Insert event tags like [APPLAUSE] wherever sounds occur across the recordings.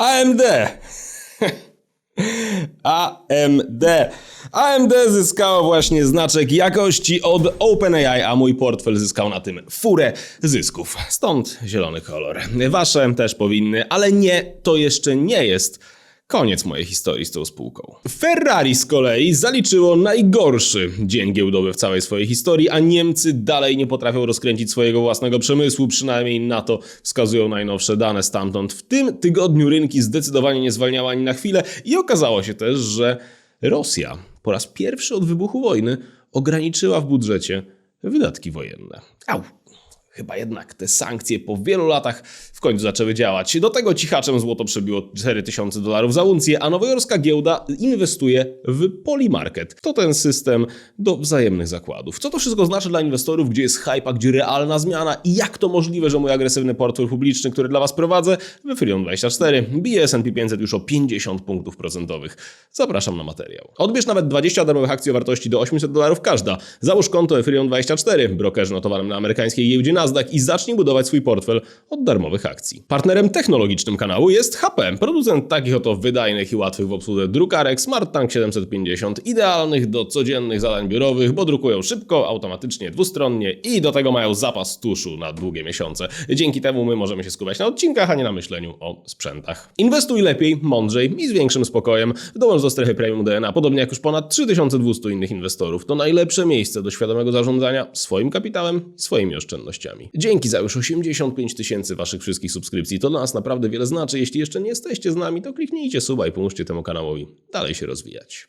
AMD. [LAUGHS] AMD. AMD zyskało właśnie znaczek jakości od OpenAI, a mój portfel zyskał na tym furę zysków. Stąd zielony kolor. Wasze też powinny, ale nie, to jeszcze nie jest Koniec mojej historii z tą spółką. Ferrari z kolei zaliczyło najgorszy dzień giełdowy w całej swojej historii, a Niemcy dalej nie potrafią rozkręcić swojego własnego przemysłu, przynajmniej na to wskazują najnowsze dane stamtąd. W tym tygodniu rynki zdecydowanie nie zwalniały ani na chwilę i okazało się też, że Rosja po raz pierwszy od wybuchu wojny ograniczyła w budżecie wydatki wojenne. Au! Chyba jednak te sankcje po wielu latach w końcu zaczęły działać. Do tego cichaczem złoto przebiło 4000 dolarów za uncję, a nowojorska giełda inwestuje w Polymarket. To ten system do wzajemnych zakładów. Co to wszystko znaczy dla inwestorów, gdzie jest hype, a gdzie realna zmiana i jak to możliwe, że mój agresywny portfel publiczny, który dla Was prowadzę, w Freon24 bije S&P 500 już o 50 punktów procentowych. Zapraszam na materiał. Odbierz nawet 20 darmowych akcji o wartości do 800 dolarów każda. Załóż konto Freon24, brokerze notowanym na amerykańskiej giełdzie Nasdaq i zacznij budować swój portfel od darmowych akcji. Partnerem technologicznym kanału jest HP, producent takich oto wydajnych i łatwych w obsłudze drukarek Smart Tank 750, idealnych do codziennych zadań biurowych, bo drukują szybko, automatycznie, dwustronnie i do tego mają zapas tuszu na długie miesiące. Dzięki temu my możemy się skupiać na odcinkach, a nie na myśleniu o sprzętach. Inwestuj lepiej, mądrzej i z większym spokojem. Dołącz do strefy premium DNA, podobnie jak już ponad 3200 innych inwestorów. To najlepsze miejsce do świadomego zarządzania swoim kapitałem swoimi oszczędnościami. Dzięki za już 85 tysięcy waszych wszystkich subskrypcji. To dla nas naprawdę wiele znaczy. Jeśli jeszcze nie jesteście z nami, to kliknijcie suba i pomóżcie temu kanałowi dalej się rozwijać.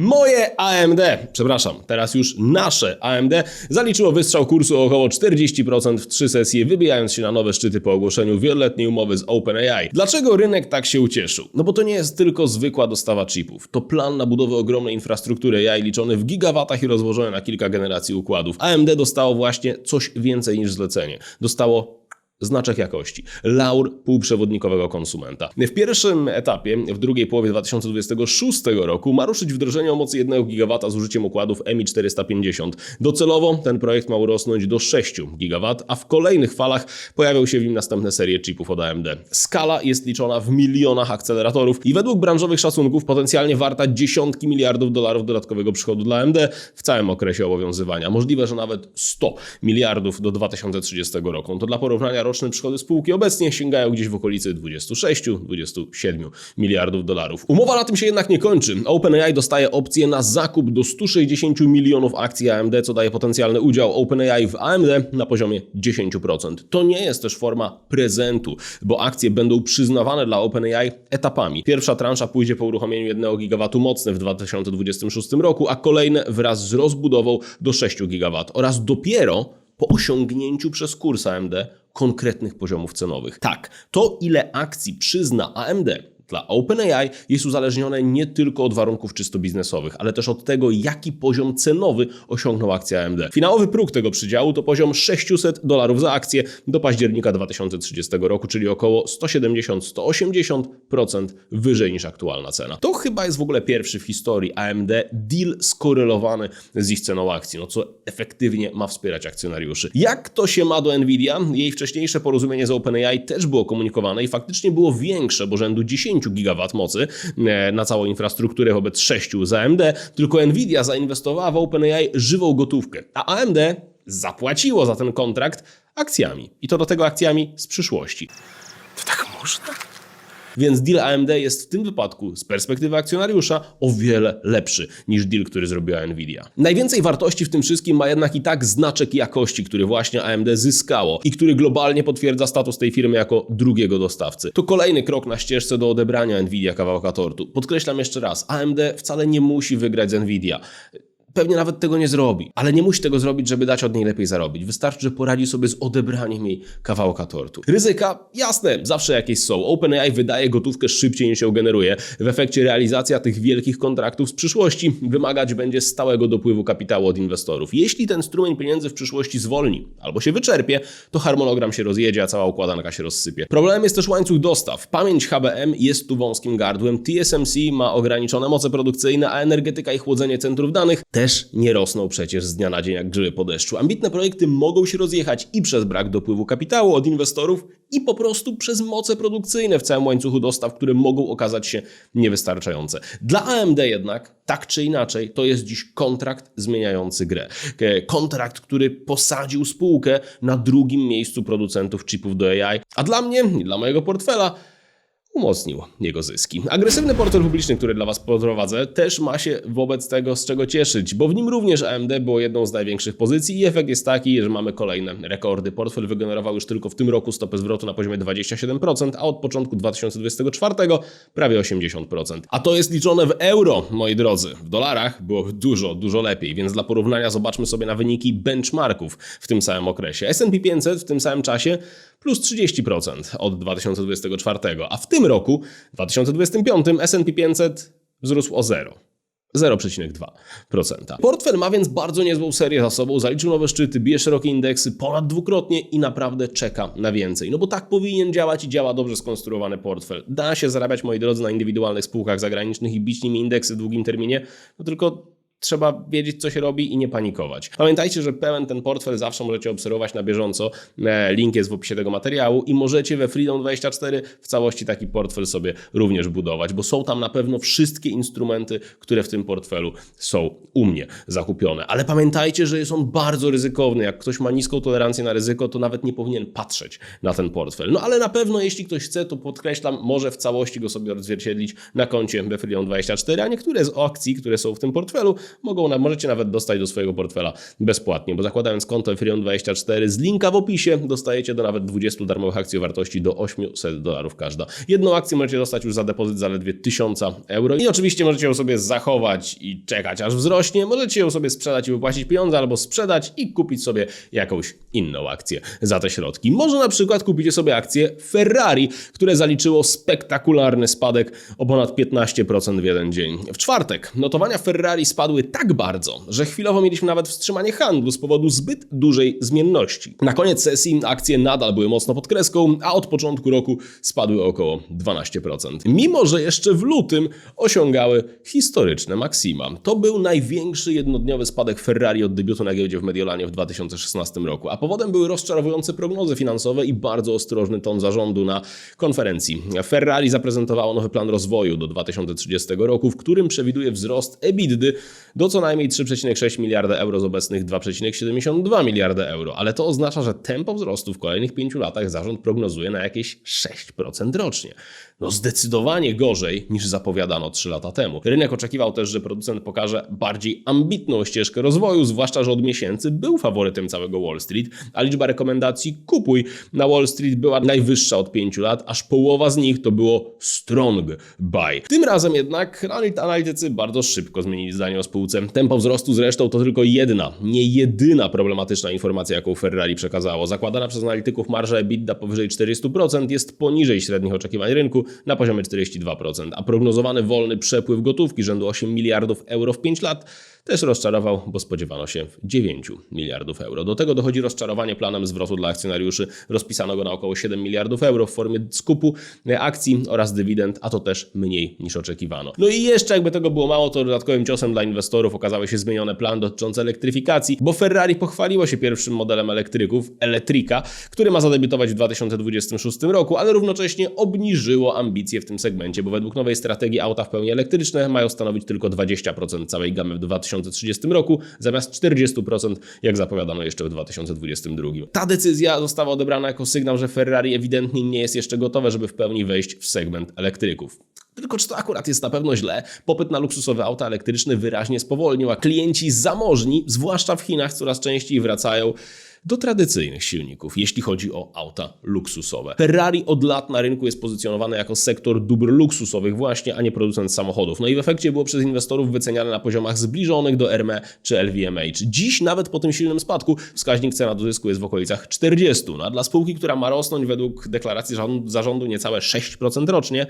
Moje AMD, przepraszam, teraz już nasze AMD, zaliczyło wystrzał kursu o około 40% w trzy sesje, wybijając się na nowe szczyty po ogłoszeniu wieloletniej umowy z OpenAI. Dlaczego rynek tak się ucieszył? No bo to nie jest tylko zwykła dostawa chipów. To plan na budowę ogromnej infrastruktury AI liczony w gigawatach i rozłożony na kilka generacji układów. AMD dostało właśnie coś więcej niż zlecenie. Dostało Znaczek jakości. Laur półprzewodnikowego konsumenta. W pierwszym etapie, w drugiej połowie 2026 roku, ma ruszyć wdrożenie o mocy 1 GW z użyciem układów EMI 450. Docelowo ten projekt ma urosnąć do 6 GW, a w kolejnych falach pojawią się w nim następne serie chipów od AMD. Skala jest liczona w milionach akceleratorów i według branżowych szacunków potencjalnie warta dziesiątki miliardów dolarów dodatkowego przychodu dla AMD w całym okresie obowiązywania. Możliwe, że nawet 100 miliardów do 2030 roku. To dla porównania roczne przychody spółki obecnie sięgają gdzieś w okolicy 26-27 miliardów dolarów. Umowa na tym się jednak nie kończy. OpenAI dostaje opcję na zakup do 160 milionów akcji AMD, co daje potencjalny udział OpenAI w AMD na poziomie 10%. To nie jest też forma prezentu, bo akcje będą przyznawane dla OpenAI etapami. Pierwsza transza pójdzie po uruchomieniu 1 GW mocy w 2026 roku, a kolejne wraz z rozbudową do 6 GW oraz dopiero po osiągnięciu przez kurs AMD konkretnych poziomów cenowych. Tak, to ile akcji przyzna AMD dla OpenAI jest uzależnione nie tylko od warunków czysto biznesowych, ale też od tego, jaki poziom cenowy osiągnął akcja AMD. Finałowy próg tego przydziału to poziom 600 dolarów za akcję do października 2030 roku, czyli około 170-180% wyżej niż aktualna cena. To chyba jest w ogóle pierwszy w historii AMD deal skorelowany z ich ceną akcji, no co efektywnie ma wspierać akcjonariuszy. Jak to się ma do Nvidia? Jej wcześniejsze porozumienie z OpenAI też było komunikowane i faktycznie było większe, bo rzędu 10 GW mocy e, na całą infrastrukturę wobec 6 z AMD, tylko Nvidia zainwestowała w OpenAI żywą gotówkę, a AMD zapłaciło za ten kontrakt akcjami. I to do tego akcjami z przyszłości. To tak można? Więc deal AMD jest w tym wypadku z perspektywy akcjonariusza o wiele lepszy niż deal, który zrobiła Nvidia. Najwięcej wartości w tym wszystkim ma jednak i tak znaczek jakości, który właśnie AMD zyskało i który globalnie potwierdza status tej firmy jako drugiego dostawcy. To kolejny krok na ścieżce do odebrania Nvidia kawałka tortu. Podkreślam jeszcze raz, AMD wcale nie musi wygrać z Nvidia pewnie nawet tego nie zrobi, ale nie musi tego zrobić, żeby dać od niej lepiej zarobić. Wystarczy, że poradzi sobie z odebraniem jej kawałka tortu. Ryzyka, jasne, zawsze jakieś są. OpenAI wydaje gotówkę szybciej niż ją generuje. W efekcie realizacja tych wielkich kontraktów z przyszłości wymagać będzie stałego dopływu kapitału od inwestorów. Jeśli ten strumień pieniędzy w przyszłości zwolni albo się wyczerpie, to harmonogram się rozjedzie, a cała układanka się rozsypie. Problemem jest też łańcuch dostaw. Pamięć HBM jest tu wąskim gardłem, TSMC ma ograniczone moce produkcyjne, a energetyka i chłodzenie centrów danych też nie rosną przecież z dnia na dzień jak grzyby po deszczu. Ambitne projekty mogą się rozjechać i przez brak dopływu kapitału od inwestorów, i po prostu przez moce produkcyjne w całym łańcuchu dostaw, które mogą okazać się niewystarczające. Dla AMD jednak, tak czy inaczej, to jest dziś kontrakt zmieniający grę. Kontrakt, który posadził spółkę na drugim miejscu producentów chipów do AI, a dla mnie i dla mojego portfela umocnił jego zyski. Agresywny portfel publiczny, który dla Was prowadzę, też ma się wobec tego z czego cieszyć, bo w nim również AMD było jedną z największych pozycji i efekt jest taki, że mamy kolejne rekordy. Portfel wygenerował już tylko w tym roku stopę zwrotu na poziomie 27%, a od początku 2024 prawie 80%. A to jest liczone w euro, moi drodzy. W dolarach było dużo, dużo lepiej, więc dla porównania zobaczmy sobie na wyniki benchmarków w tym samym okresie. S&P 500 w tym samym czasie plus 30% od 2024, a w tym roku, 2025, S&P 500 wzrósł o 0. 0,2%. Portfel ma więc bardzo niezłą serię za sobą, zaliczył nowe szczyty, bije szerokie indeksy ponad dwukrotnie i naprawdę czeka na więcej. No bo tak powinien działać i działa dobrze skonstruowany portfel. Da się zarabiać, moi drodzy, na indywidualnych spółkach zagranicznych i bić nimi indeksy w długim terminie, no tylko trzeba wiedzieć, co się robi i nie panikować. Pamiętajcie, że pełen ten portfel zawsze możecie obserwować na bieżąco. E, Link jest w opisie tego materiału i możecie we Freedom24 w całości taki portfel sobie również budować, bo są tam na pewno wszystkie instrumenty, które w tym portfelu są u mnie zakupione. Ale pamiętajcie, że jest on bardzo ryzykowny. Jak ktoś ma niską tolerancję na ryzyko, to nawet nie powinien patrzeć na ten portfel. No ale na pewno, jeśli ktoś chce, to podkreślam, może w całości go sobie odzwierciedlić na koncie we Freedom24, a niektóre z akcji, które są w tym portfelu, mogą, możecie nawet dostać do swojego portfela bezpłatnie, bo zakładając konto Freon24 z linka w opisie dostajecie do nawet 20 darmowych akcji o wartości do 800 dolarów każda. Jedną akcję możecie dostać już za depozyt zaledwie 1000 euro i oczywiście możecie ją sobie zachować i czekać aż wzrośnie, możecie ją sobie sprzedać i wypłacić pieniądze albo sprzedać i kupić sobie jakąś inną akcję za te środki. Może na przykład kupicie sobie akcję Ferrari, które zaliczyło spektakularny spadek o ponad 15% w jeden dzień. W czwartek notowania Ferrari spadły tak bardzo, że chwilowo mieliśmy nawet wstrzymanie handlu z powodu zbyt dużej zmienności. Na koniec sesji akcje nadal były mocno pod kreską, a od początku roku spadły około 12%. Mimo, że jeszcze w lutym osiągały historyczne maksima. To był największy jednodniowy spadek Ferrari od debiutu na giełdzie w Mediolanie w 2016 roku, a powodem były rozczarowujące prognozy finansowe i bardzo ostrożny ton zarządu na konferencji. Ferrari zaprezentowało nowy plan rozwoju do 2030 roku, w którym przewiduje wzrost EBITDA do co najmniej 3,6 miliarda euro z obecnych 2,72 miliarda euro, ale to oznacza, że tempo wzrostu w kolejnych pięciu latach zarząd prognozuje na jakieś 6% rocznie. No zdecydowanie gorzej niż zapowiadano 3 lata temu. Rynek oczekiwał też, że producent pokaże bardziej ambitną ścieżkę rozwoju, zwłaszcza, że od miesięcy był faworytem całego Wall Street, a liczba rekomendacji kupuj na Wall Street była najwyższa od 5 lat, aż połowa z nich to było strong buy. Tym razem jednak analitycy bardzo szybko zmienili zdanie o spółce. Tempo wzrostu zresztą to tylko jedna, nie jedyna problematyczna informacja, jaką Ferrari przekazało. Zakładana przez analityków marża EBITDA powyżej 400% jest poniżej średnich oczekiwań rynku na poziomie 42%, a prognozowany wolny przepływ gotówki rzędu 8 miliardów euro w 5 lat też rozczarował, bo spodziewano się 9 miliardów euro. Do tego dochodzi rozczarowanie planem zwrotu dla akcjonariuszy. Rozpisano go na około 7 miliardów euro w formie skupu akcji oraz dywidend, a to też mniej niż oczekiwano. No i jeszcze jakby tego było mało, to dodatkowym ciosem dla inwestorów okazały się zmienione plany dotyczące elektryfikacji, bo Ferrari pochwaliło się pierwszym modelem elektryków, Electrica, który ma zadebiutować w 2026 roku, ale równocześnie obniżyło ambicje w tym segmencie, bo według nowej strategii auta w pełni elektryczne mają stanowić tylko 20% całej gamy w 2030 roku, zamiast 40%, jak zapowiadano jeszcze w 2022. Ta decyzja została odebrana jako sygnał, że Ferrari ewidentnie nie jest jeszcze gotowe, żeby w pełni wejść w segment elektryków. Tylko czy to akurat jest na pewno źle? Popyt na luksusowe auta elektryczne wyraźnie spowolnił, a klienci zamożni, zwłaszcza w Chinach, coraz częściej wracają do tradycyjnych silników, jeśli chodzi o auta luksusowe. Ferrari od lat na rynku jest pozycjonowane jako sektor dóbr luksusowych właśnie, a nie producent samochodów. No i w efekcie było przez inwestorów wyceniane na poziomach zbliżonych do RME czy LVMH. Dziś nawet po tym silnym spadku wskaźnik cena do zysku jest w okolicach 40. No a dla spółki, która ma rosnąć według deklaracji zarządu niecałe 6% rocznie,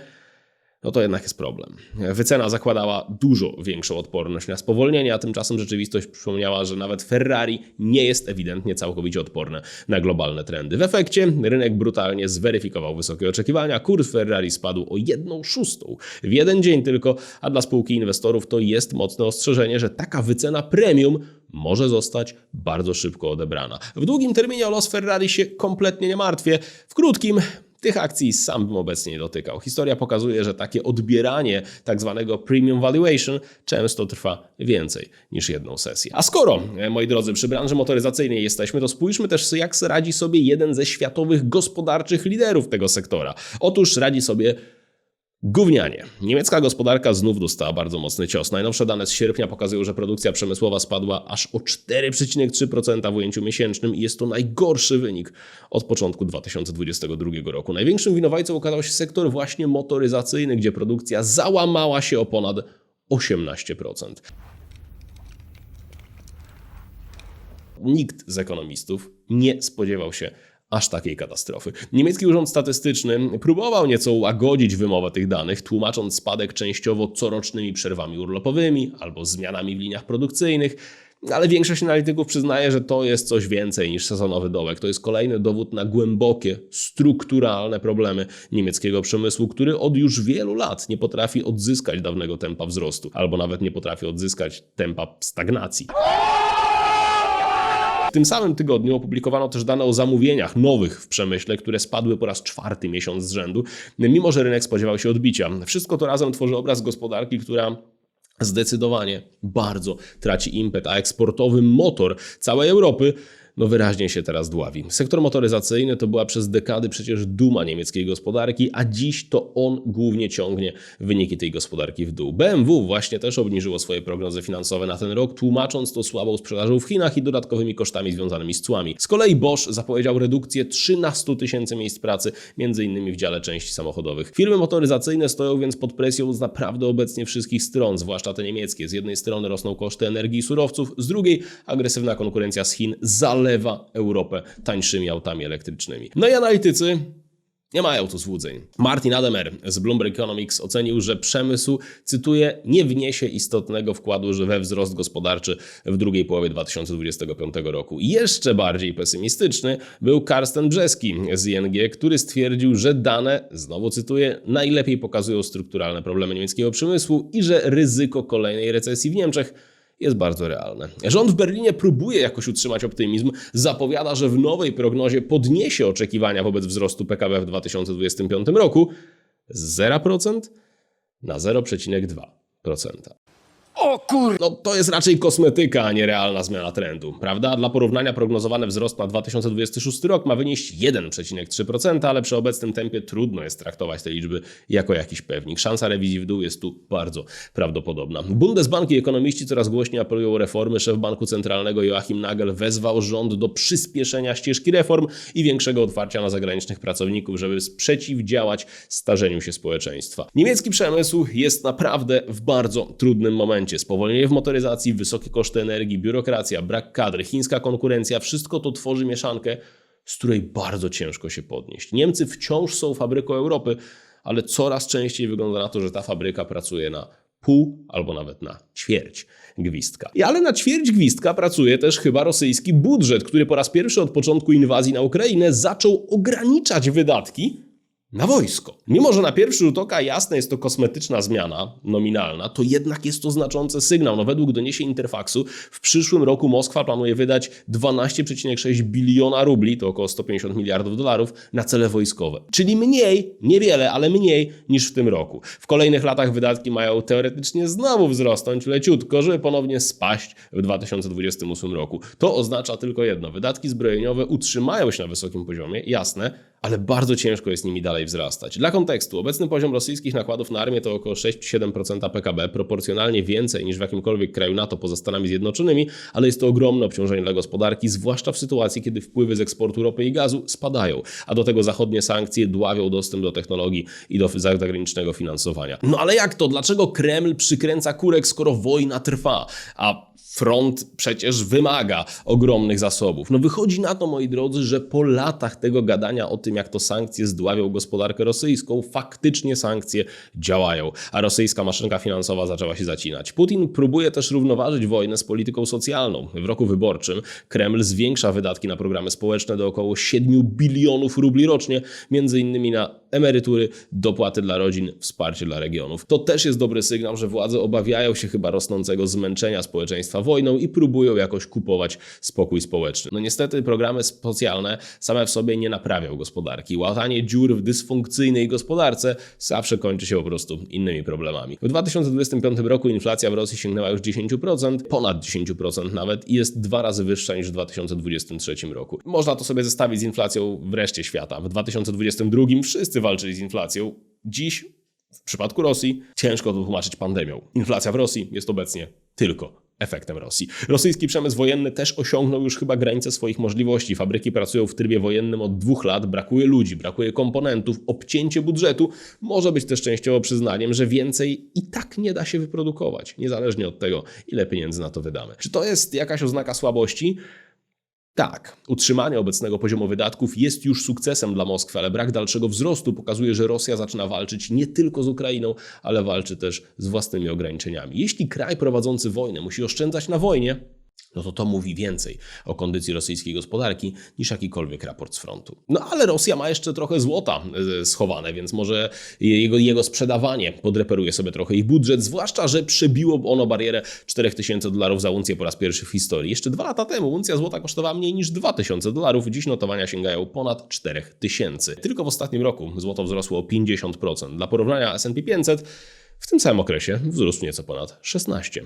no to jednak jest problem. Wycena zakładała dużo większą odporność na spowolnienie, a tymczasem rzeczywistość przypomniała, że nawet Ferrari nie jest ewidentnie całkowicie odporne na globalne trendy. W efekcie rynek brutalnie zweryfikował wysokie oczekiwania, kurs Ferrari spadł o 1 szóstą w jeden dzień tylko, a dla spółki inwestorów to jest mocne ostrzeżenie, że taka wycena premium może zostać bardzo szybko odebrana. W długim terminie o los Ferrari się kompletnie nie martwię, w krótkim tych akcji sam bym obecnie nie dotykał. Historia pokazuje, że takie odbieranie tak zwanego premium valuation często trwa więcej niż jedną sesję. A skoro, e, moi drodzy, przy branży motoryzacyjnej jesteśmy, to spójrzmy też jak radzi sobie jeden ze światowych gospodarczych liderów tego sektora. Otóż radzi sobie Gównianie. Niemiecka gospodarka znów dostała bardzo mocny cios. Najnowsze dane z sierpnia pokazują, że produkcja przemysłowa spadła aż o 4,3% w ujęciu miesięcznym i jest to najgorszy wynik od początku 2022 roku. Największym winowajcą okazał się sektor właśnie motoryzacyjny, gdzie produkcja załamała się o ponad 18%. Nikt z ekonomistów nie spodziewał się aż takiej katastrofy. Niemiecki Urząd Statystyczny próbował nieco łagodzić wymowę tych danych, tłumacząc spadek częściowo corocznymi przerwami urlopowymi albo zmianami w liniach produkcyjnych. Ale większość analityków przyznaje, że to jest coś więcej niż sezonowy dołek. To jest kolejny dowód na głębokie, strukturalne problemy niemieckiego przemysłu, który od już wielu lat nie potrafi odzyskać dawnego tempa wzrostu, albo nawet nie potrafi odzyskać tempa stagnacji. Tym samym tygodniu opublikowano też dane o zamówieniach nowych w przemyśle, które spadły po raz czwarty miesiąc z rzędu, mimo że rynek spodziewał się odbicia. Wszystko to razem tworzy obraz gospodarki, która zdecydowanie bardzo traci impet, a eksportowy motor całej Europy no wyraźnie się teraz dławi. Sektor motoryzacyjny to była przez dekady przecież duma niemieckiej gospodarki, a dziś to on głównie ciągnie wyniki tej gospodarki w dół. BMW właśnie też obniżyło swoje prognozy finansowe na ten rok, tłumacząc to słabą sprzedażą w Chinach i dodatkowymi kosztami związanymi z cłami. Z kolei Bosch zapowiedział redukcję 13 tysięcy miejsc pracy, między innymi w dziale części samochodowych. Firmy motoryzacyjne stoją więc pod presją z naprawdę obecnie wszystkich stron, zwłaszcza te niemieckie. Z jednej strony rosną koszty energii i surowców, z drugiej agresywna konkurencja z Chin zalewa zalewa Europę tańszymi autami elektrycznymi. No i analitycy nie mają tu złudzeń. Martin Ademer z Bloomberg Economics ocenił, że przemysł, cytuję, nie wniesie istotnego wkładu we wzrost gospodarczy w drugiej połowie 2025 roku. Jeszcze bardziej pesymistyczny był Karsten Brzeski z ING, który stwierdził, że dane, znowu cytuję, najlepiej pokazują strukturalne problemy niemieckiego przemysłu i że ryzyko kolejnej recesji w Niemczech jest bardzo realne. Rząd w Berlinie próbuje jakoś utrzymać optymizm, zapowiada, że w nowej prognozie podniesie oczekiwania wobec wzrostu PKB w 2025 roku z 0% na 0,2%. O kur... No to jest raczej kosmetyka, a nie realna zmiana trendu, prawda? Dla porównania prognozowany wzrost na 2026 rok ma wynieść 1,3%, ale przy obecnym tempie trudno jest traktować te liczby jako jakiś pewnik. Szansa rewizji w dół jest tu bardzo prawdopodobna. Bundesbank i ekonomiści coraz głośniej apelują o reformy. Szef Banku Centralnego Joachim Nagel wezwał rząd do przyspieszenia ścieżki reform i większego otwarcia na zagranicznych pracowników, żeby przeciwdziałać starzeniu się społeczeństwa. Niemiecki przemysł jest naprawdę w bardzo trudnym momencie momencie. Spowolnienie w motoryzacji, wysokie koszty energii, biurokracja, brak kadry, chińska konkurencja wszystko to tworzy mieszankę, z której bardzo ciężko się podnieść. Niemcy wciąż są fabryką Europy, ale coraz częściej wygląda na to, że ta fabryka pracuje na pół albo nawet na ćwierć gwizdka. I ale na ćwierć gwizdka pracuje też chyba rosyjski budżet, który po raz pierwszy od początku inwazji na Ukrainę zaczął ograniczać wydatki na wojsko. Mimo, że na pierwszy rzut oka jasne jest to kosmetyczna zmiana nominalna, to jednak jest to znaczący sygnał. No, według doniesień Interfaxu w przyszłym roku Moskwa planuje wydać 12,6 biliona rubli, to około 150 miliardów dolarów, na cele wojskowe. Czyli mniej, niewiele, ale mniej niż w tym roku. W kolejnych latach wydatki mają teoretycznie znowu wzrosnąć leciutko, żeby ponownie spaść w 2028 roku. To oznacza tylko jedno. Wydatki zbrojeniowe utrzymają się na wysokim poziomie, jasne, ale bardzo ciężko jest nimi dalej wzrastać. Dla kontekstu, obecny poziom rosyjskich nakładów na armię to około 6-7% PKB, proporcjonalnie więcej niż w jakimkolwiek kraju NATO poza Stanami Zjednoczonymi, ale jest to ogromne obciążenie dla gospodarki, zwłaszcza w sytuacji, kiedy wpływy z eksportu ropy i gazu spadają, a do tego zachodnie sankcje dławią dostęp do technologii i do zagranicznego finansowania. No ale jak to? Dlaczego Kreml przykręca kurek, skoro wojna trwa? A front przecież wymaga ogromnych zasobów. No wychodzi na to, moi drodzy, że po latach tego gadania o tym, tym, jak to sankcje zdławią gospodarkę rosyjską, faktycznie sankcje działają, a rosyjska maszynka finansowa zaczęła się zacinać. Putin próbuje też równoważyć wojnę z polityką socjalną. W roku wyborczym Kreml zwiększa wydatki na programy społeczne do około 7 bilionów rubli rocznie, między innymi na emerytury, dopłaty dla rodzin, wsparcie dla regionów. To też jest dobry sygnał, że władze obawiają się chyba rosnącego zmęczenia społeczeństwa wojną i próbują jakoś kupować spokój społeczny. No niestety programy socjalne same w sobie nie naprawią gospodarki. Łatanie dziur w dysfunkcyjnej gospodarce zawsze kończy się po prostu innymi problemami. W 2025 roku inflacja w Rosji sięgnęła już 10%, ponad 10% nawet i jest dwa razy wyższa niż w 2023 roku. Można to sobie zestawić z inflacją w reszcie świata. W 2022 wszyscy walczyli z inflacją. Dziś w przypadku Rosji ciężko to tłumaczyć pandemią. Inflacja w Rosji jest obecnie tylko efektem Rosji. Rosyjski przemysł wojenny też osiągnął już chyba granice swoich możliwości. Fabryki pracują w trybie wojennym od dwóch lat, brakuje ludzi, brakuje komponentów, obcięcie budżetu może być też częściowo przyznaniem, że więcej i tak nie da się wyprodukować, niezależnie od tego, ile pieniędzy na to wydamy. Czy to jest jakaś oznaka słabości? Tak, utrzymanie obecnego poziomu wydatków jest już sukcesem dla Moskwy, ale brak dalszego wzrostu pokazuje, że Rosja zaczyna walczyć nie tylko z Ukrainą, ale walczy też z własnymi ograniczeniami. Jeśli kraj prowadzący wojnę musi oszczędzać na wojnie, no to to mówi więcej o kondycji rosyjskiej gospodarki niż jakikolwiek raport z frontu. No ale Rosja ma jeszcze trochę złota e, schowane, więc może jego, jego sprzedawanie podreperuje sobie trochę ich budżet, zwłaszcza, że przebiło ono barierę 4000 dolarów za uncję po raz pierwszy w historii. Jeszcze dwa lata temu uncja złota kosztowała mniej niż 2000 dolarów, dziś notowania sięgają ponad 4000. Tylko w ostatnim roku złoto wzrosło o 50%. Dla porównania S&P 500 w tym samym okresie wzrósł nieco ponad 16%.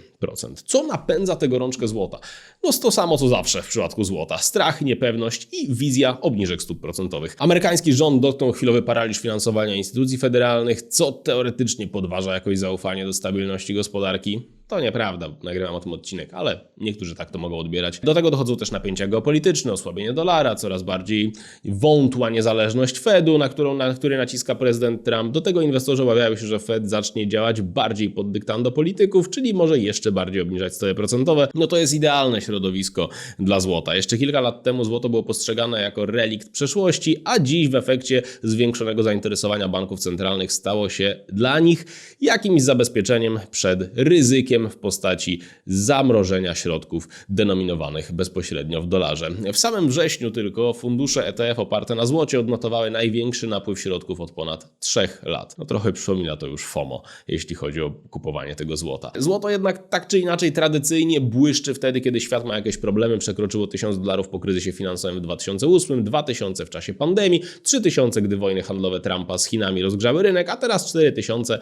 Co napędza tę gorączkę złota? No to samo co zawsze w przypadku złota. Strach, niepewność i wizja obniżek stóp procentowych. Amerykański rząd dotknął chwilowy paraliż finansowania instytucji federalnych, co teoretycznie podważa jakoś zaufanie do stabilności gospodarki. To nieprawda, nagrywam o tym odcinek, ale niektórzy tak to mogą odbierać. Do tego dochodzą też napięcia geopolityczne, osłabienie dolara, coraz bardziej wątła niezależność Fedu, na, którą, na który naciska prezydent Trump. Do tego inwestorzy obawiają się, że Fed zacznie działać bardziej pod dyktando polityków, czyli może jeszcze bardziej obniżać stopy procentowe. No to jest idealne środowisko dla złota. Jeszcze kilka lat temu złoto było postrzegane jako relikt przeszłości, a dziś w efekcie zwiększonego zainteresowania banków centralnych stało się dla nich jakimś zabezpieczeniem przed ryzykiem w postaci zamrożenia środków denominowanych bezpośrednio w dolarze. W samym wrześniu tylko fundusze ETF oparte na złocie odnotowały największy napływ środków od ponad 3 lat. No trochę przypomina to już FOMO, jeśli chodzi o kupowanie tego złota. Złoto jednak tak czy inaczej tradycyjnie błyszczy wtedy, kiedy świat ma jakieś problemy. Przekroczyło 1000 dolarów po kryzysie finansowym w 2008, 2000 w czasie pandemii, 3000 gdy wojny handlowe Trumpa z Chinami rozgrzały rynek, a teraz 4000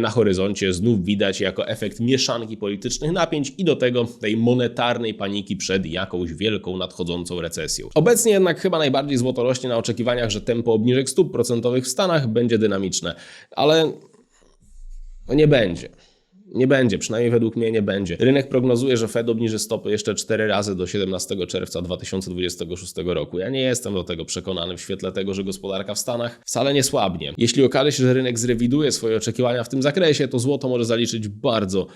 na horyzoncie znów widać jako efekt mieszanki politycznych napięć i do tego tej monetarnej paniki przed jakąś wielką nadchodzącą recesją. Obecnie jednak chyba najbardziej złoto rośnie na oczekiwaniach, że tempo obniżek stóp procentowych w Stanach będzie dynamiczne, ale no nie będzie. Nie będzie, przynajmniej według mnie nie będzie. Rynek prognozuje, że Fed obniży stopy jeszcze 4 razy do 17 czerwca 2026 roku. Ja nie jestem do tego przekonany w świetle tego, że gospodarka w Stanach wcale nie słabnie. Jeśli okaże się, że rynek zrewiduje swoje oczekiwania w tym zakresie, to złoto może zaliczyć bardzo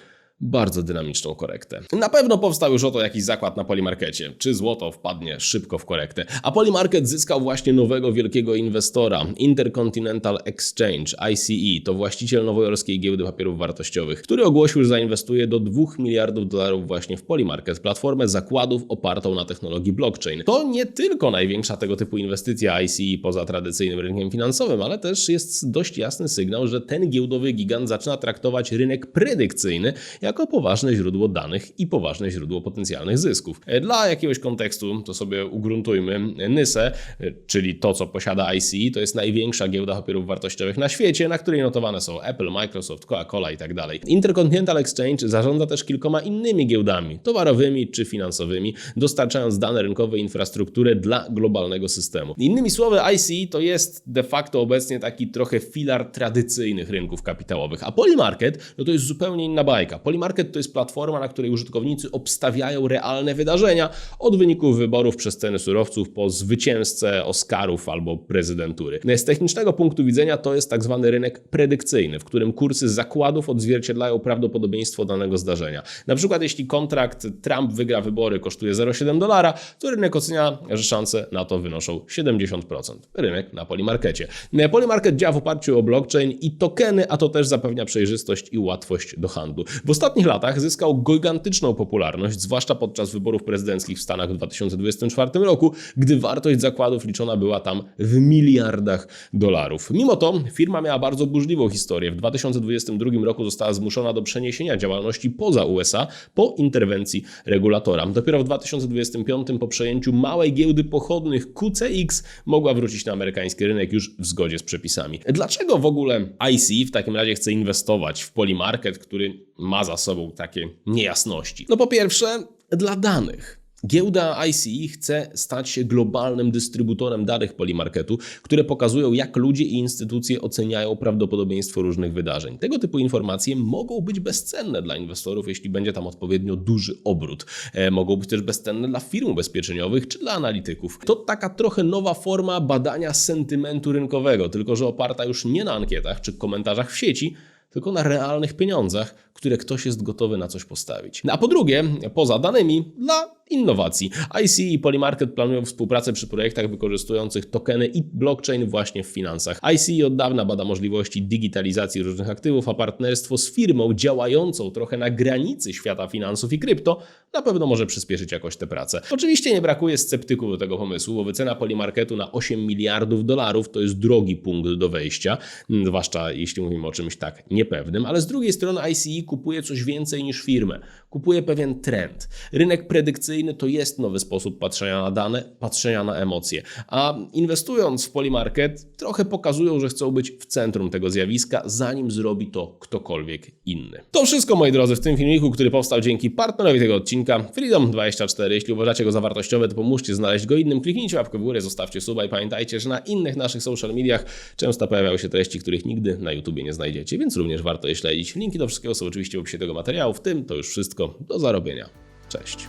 bardzo dynamiczną korektę. Na pewno powstał już oto jakiś zakład na Polimarkecie. Czy złoto wpadnie szybko w korektę? A Polimarket zyskał właśnie nowego wielkiego inwestora, Intercontinental Exchange, ICE, to właściciel nowojorskiej giełdy papierów wartościowych, który ogłosił, że zainwestuje do 2 miliardów dolarów właśnie w Polimarket, platformę zakładów opartą na technologii blockchain. To nie tylko największa tego typu inwestycja ICE poza tradycyjnym rynkiem finansowym, ale też jest dość jasny sygnał, że ten giełdowy gigant zaczyna traktować rynek predykcyjny jako poważne źródło danych i poważne źródło potencjalnych zysków. E, Dla jakiegoś kontekstu to sobie ugruntujmy. NYSE, e, czyli to, co posiada ICE, to jest największa giełda papierów wartościowych na świecie, na której notowane są Apple, Microsoft, Coca-Cola i tak dalej. Intercontinental Exchange zarządza też kilkoma innymi giełdami, towarowymi czy finansowymi, dostarczając dane rynkowe infrastrukturę dla globalnego systemu. Innymi słowy, ICE to jest de facto obecnie taki trochę filar tradycyjnych rynków kapitałowych, a Polymarket no to jest zupełnie inna bajka. Polymarket to jest platforma, na której użytkownicy obstawiają realne wydarzenia, od wyników wyborów przez ceny surowców po zwycięzcę Oscarów albo prezydentury. Z technicznego punktu widzenia to jest tak zwany rynek predykcyjny, w którym kursy zakładów odzwierciedlają prawdopodobieństwo danego zdarzenia. Na przykład jeśli kontrakt Trump wygra wybory kosztuje 0,7 dolara, to rynek ocenia, że szanse na to wynoszą 70%. Rynek na Polymarkecie. Polymarket działa w oparciu o blockchain i tokeny, a to też zapewnia przejrzystość i łatwość do handlu. W ostatnich latach zyskał gigantyczną popularność, zwłaszcza podczas wyborów prezydenckich w Stanach w 2024 roku, gdy wartość zakładów liczona była tam w miliardach dolarów. Mimo to firma miała bardzo burzliwą historię. W 2022 roku została zmuszona do przeniesienia działalności poza USA po interwencji regulatora. Dopiero w 2025 po przejęciu małej giełdy pochodnych QCX mogła wrócić na amerykański rynek już w zgodzie z przepisami. Dlaczego w ogóle IC w takim razie chce inwestować w Polymarket, który ma za sobą takie niejasności? No po pierwsze, dla danych. Giełda ICE chce stać się globalnym dystrybutorem danych Polymarketu, które pokazują, jak ludzie i instytucje oceniają prawdopodobieństwo różnych wydarzeń. Tego typu informacje mogą być bezcenne dla inwestorów, jeśli będzie tam odpowiednio duży obrót. E, mogą być też bezcenne dla firm ubezpieczeniowych czy dla analityków. To taka trochę nowa forma badania sentymentu rynkowego, tylko że oparta już nie na ankietach czy komentarzach w sieci, tylko na realnych pieniądzach, które ktoś jest gotowy na coś postawić. A po drugie, poza danymi, dla innowacji. IC i Polymarket planują współpracę przy projektach wykorzystujących tokeny i blockchain właśnie w finansach. IC od dawna bada możliwości digitalizacji różnych aktywów, a partnerstwo z firmą działającą trochę na granicy świata finansów i krypto na pewno może przyspieszyć jakoś tę pracę. Oczywiście nie brakuje sceptyków do tego pomysłu, bo wycena Polymarketu na 8 miliardów dolarów to jest drogi punkt do wejścia, zwłaszcza jeśli mówimy o czymś tak niepewnym, ale z drugiej strony ICE kupuje coś więcej niż firmę. Kupuje pewien trend. Rynek predykcyjny to jest nowy sposób patrzenia na dane, patrzenia na emocje. A inwestując w Polymarket, trochę pokazują, że chcą być w centrum tego zjawiska, zanim zrobi to ktokolwiek inny. To wszystko, moi drodzy, w tym filmiku, który powstał dzięki partnerowi tego odcinka, Freedom24. Jeśli uważacie go za wartościowy, to pomóżcie znaleźć go innym. Kliknijcie łapkę w górę, zostawcie suba i pamiętajcie, że na innych naszych social mediach często pojawiają się treści, których nigdy na YouTubie nie znajdziecie, więc również warto je śledzić. Linki do wszystkiego są oczywiście w opisie tego materiału. W tym to już wszystko. Do zarobienia. Cześć.